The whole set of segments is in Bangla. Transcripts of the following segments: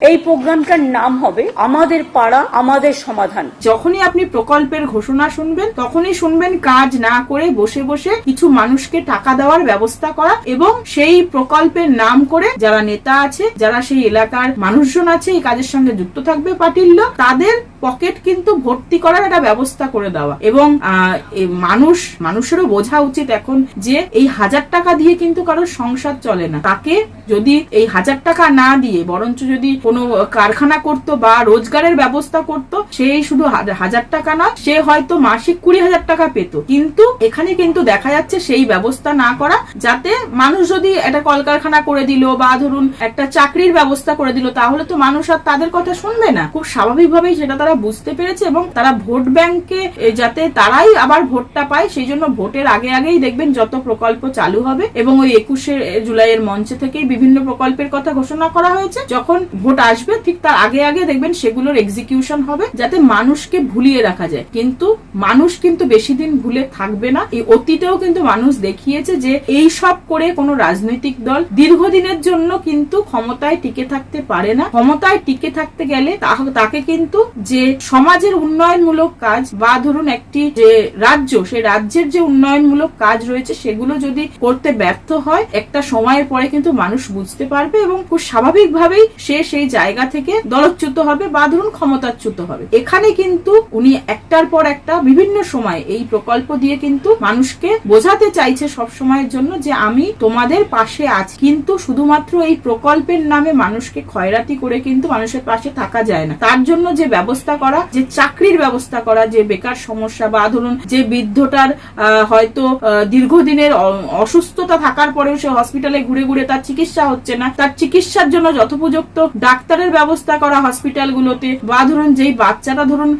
এই প্রোগ্রামটার নাম হবে আমাদের পাড়া, আমাদের সমাধান। যখনই আপনি প্রকল্পের ঘোষণা শুনবেন, তখনই শুনবেন কাজ না করে বসে বসে কিছু মানুষকে টাকা দেওয়ার ব্যবস্থা করা এবং সেই প্রকল্পের নাম করে যারা নেতা আছে, যারা সেই এলাকার মানুষজন আছে, এই কাজের সঙ্গে যুক্ত থাকবে পার্টির লোক, তাদের পকেট কিন্তু ভর্তি করার একটা ব্যবস্থা করে দেওয়া। এবং মানুষ, মানুষেরও বোঝা উচিত এখন যে এই হাজার টাকা দিয়ে কিন্তু কারোর সংসার চলে না। তাকে যদি এই হাজার টাকা না দিয়ে, বরঞ্চ যদি কোনো কারখানা করতো বা রোজগারের ব্যবস্থা করত সেই শুধু হাজার টাকা না, সে হয়তো মাসিক কুড়ি হাজার টাকা পেত। কিন্তু এখানে কিন্তু দেখা যাচ্ছে সেই ব্যবস্থা না করা, যাতে মানুষ যদি একটা কলকারখানা করে দিল বা ধরুন একটা চাকরির ব্যবস্থা করে দিল, তাহলে তো মানুষ আর তাদের কথা শুনবে না। খুব স্বাভাবিকভাবেই সেটা তারা বুঝতে পেরেছে এবং তারা ভোট ব্যাংকে যাতে তারাই আবার ভোটটা পায়, সেই জন্য ভোটের আগে আগেই দেখবেন যত প্রকল্প চালু হবে এবং ওই একুশে জুলাইয়ের মঞ্চে থেকেই বিভিন্ন প্রকল্পের কথা ঘোষণা করা হয়েছে। যখন ভোট আসবে, ঠিক তার আগে আগে দেখবেন সেগুলোর এক্সিকিউশন হবে, যাতে মানুষকে ভুলিয়ে রাখা যায়। কিন্তু মানুষ কিন্তু বেশি দিন ভুলে থাকবে না। এই অতীতেও কিন্তু মানুষ দেখিয়েছে যে এই সব করে কোনো রাজনৈতিক দল দীর্ঘদিনের জন্য কিন্তু ক্ষমতায় টিকে থাকতে পারে না। ক্ষমতায় টিকে থাকতে গেলে তাকে কিন্তু যে সমাজের উন্নয়নমূলক কাজ বা ধরুন একটি যে রাজ্য সেই রাজ্যের যে উন্নয়নমূলক কাজ রয়েছে, সেগুলো যদি করতে ব্যর্থ হয়, একটা সময়ের পরে কিন্তু মানুষ বুঝতে পারবে এবং খুব স্বাভাবিকভাবেই সে সেই জায়গা থেকে দলচ্যুত হবে বা ধরুন ক্ষমতাচ্যুত হবে। এখানে কিন্তু উনি একটার পর একটা বিভিন্ন সময় এই প্রকল্প দিয়ে কিন্তু মানুষকে বোঝাতে চাইছে সব সময়ের জন্য যে আমি তোমাদের পাশে আছি। কিন্তু শুধুমাত্র এই প্রকল্পের নামে মানুষকে খয়রাতি করে কিন্তু মানুষের পাশে থাকা যায় না। তার জন্য যে ব্যবস্থা করা, যে চাকরির ব্যবস্থা করা, যে বেকার সমস্যা বা ধরুন যে বৃদ্ধটার হয়তো দীর্ঘদিনের অসুস্থতা থাকার পরেও সে হসপিটালে ঘুরে ঘুরে তার চিকিৎসা হচ্ছে না। তার চিকিৎসার জন্য যথোপযুক্ত ডাক্তারের ব্যবস্থা করা হসপিটালগুলোতে বা ধরুন যেই বাচ্চাটা ধরুন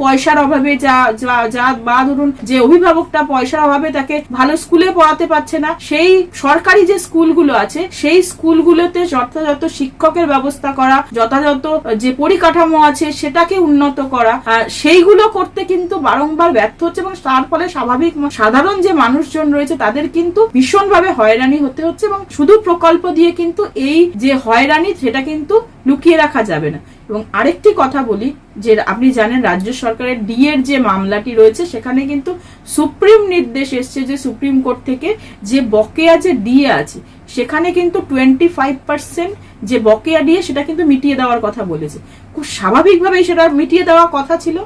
পয়সার অভাবে যা যা- বা ধরুন যে অভিভাবকটা পয়সার অভাবে তাকে ভালো স্কুলে পড়াতে পারছে না, সেই সরকারি যে স্কুলগুলো আছে, সেই স্কুলগুলোতে যথাযথ শিক্ষকের ব্যবস্থা করা, যথাযথ যে পরিকাঠামো আছে সেটাকে উন্নত করা সেইগুলো করতে কিন্তু বারংবার ব্যর্থ হচ্ছে এবং তার ফলে স্বাভাবিক সাধারণ যে মানুষজন রয়েছে তাদের কিন্তু ভীষণভাবে হয়রানি হতে হচ্ছে এবং শুধু প্রকল্প দিয়ে কিন্তু এই যে হয়রানি সেটা কিন্তু লুকিয়ে রাখা যাবে না। এবং আরেকটি কথা বলি, যে আপনি জানেন রাজ্য সরকারের ডি এর যে মামলাটি রয়েছে, সেখানে কিন্তু সুপ্রিম নির্দেশ এসছে যে সুপ্রিম কোর্ট থেকে যে বকেয়া যে ডিএ আছে, সেখানে কিন্তু টোয়েন্টি ফাইভ পার্সেন্ট যে বকেয়া ডিএ সেটা কিন্তু মিটিয়ে দেওয়ার কথা বলেছে। খুব স্বাভাবিকভাবেই সেটা মিটিয়ে দেওয়ার কথা ছিল।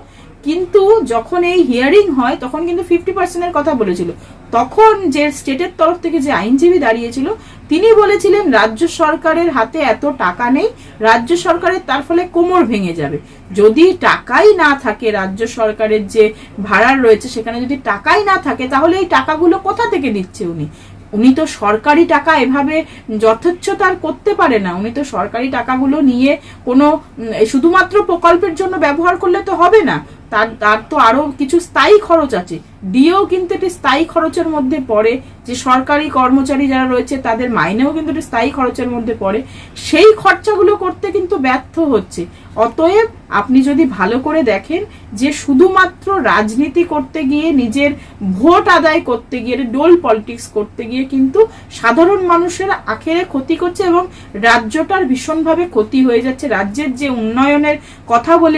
কিন্তু যখন এই হিয়ারিং হয়, তখন কিন্তু ফিফটি পার্সেন্টের কথা বলেছিল। তখন যে স্টেটের তরফ থেকে যে আইনজীবী দাঁড়িয়েছিল, তিনি বলেছিলেন, রাজ্য সরকারের হাতে এত টাকা নেই, রাজ্য সরকারের তার ফলে কোমর ভেঙে যাবে। যদি টাকাই না থাকে, রাজ্য সরকারের যে ভাড়ার রয়েছে, সেখানে যদি টাকাই না থাকে, তাহলে এই টাকাগুলো কোথা থেকে দিচ্ছে উনি? উনি তো সরকারি টাকা এভাবে যথেচ্ছতার করতে পারে না। উনি তো সরকারি টাকাগুলো নিয়ে কোনো শুধুমাত্র প্রকল্পের জন্য ব্যবহার করলে তো হবে না। তার তার তো আরও কিছু স্থায়ী খরচ আছে। ডিও কিন্তু একটি স্থায়ী খরচের মধ্যে পড়ে। যে সরকারি কর্মচারী যারা রয়েছে, তাদের মাইনেও কিন্তু একটি স্থায়ী খরচের মধ্যে পড়ে। সেই খরচাগুলো করতে কিন্তু ব্যর্থ হচ্ছে। অতএব আপনি যদি ভালো করে দেখেন যে শুধুমাত্র রাজনীতি করতে গিয়ে, নিজের ভোট আদায় করতে গিয়ে ডোল পলিটিক্স করতে গিয়ে কিন্তু সাধারণ মানুষের আখেরে ক্ষতি করছে এবং রাজ্যটার ভীষণভাবে ক্ষতি হয়ে যাচ্ছে। রাজ্যের যে উন্নয়নের কথা বলে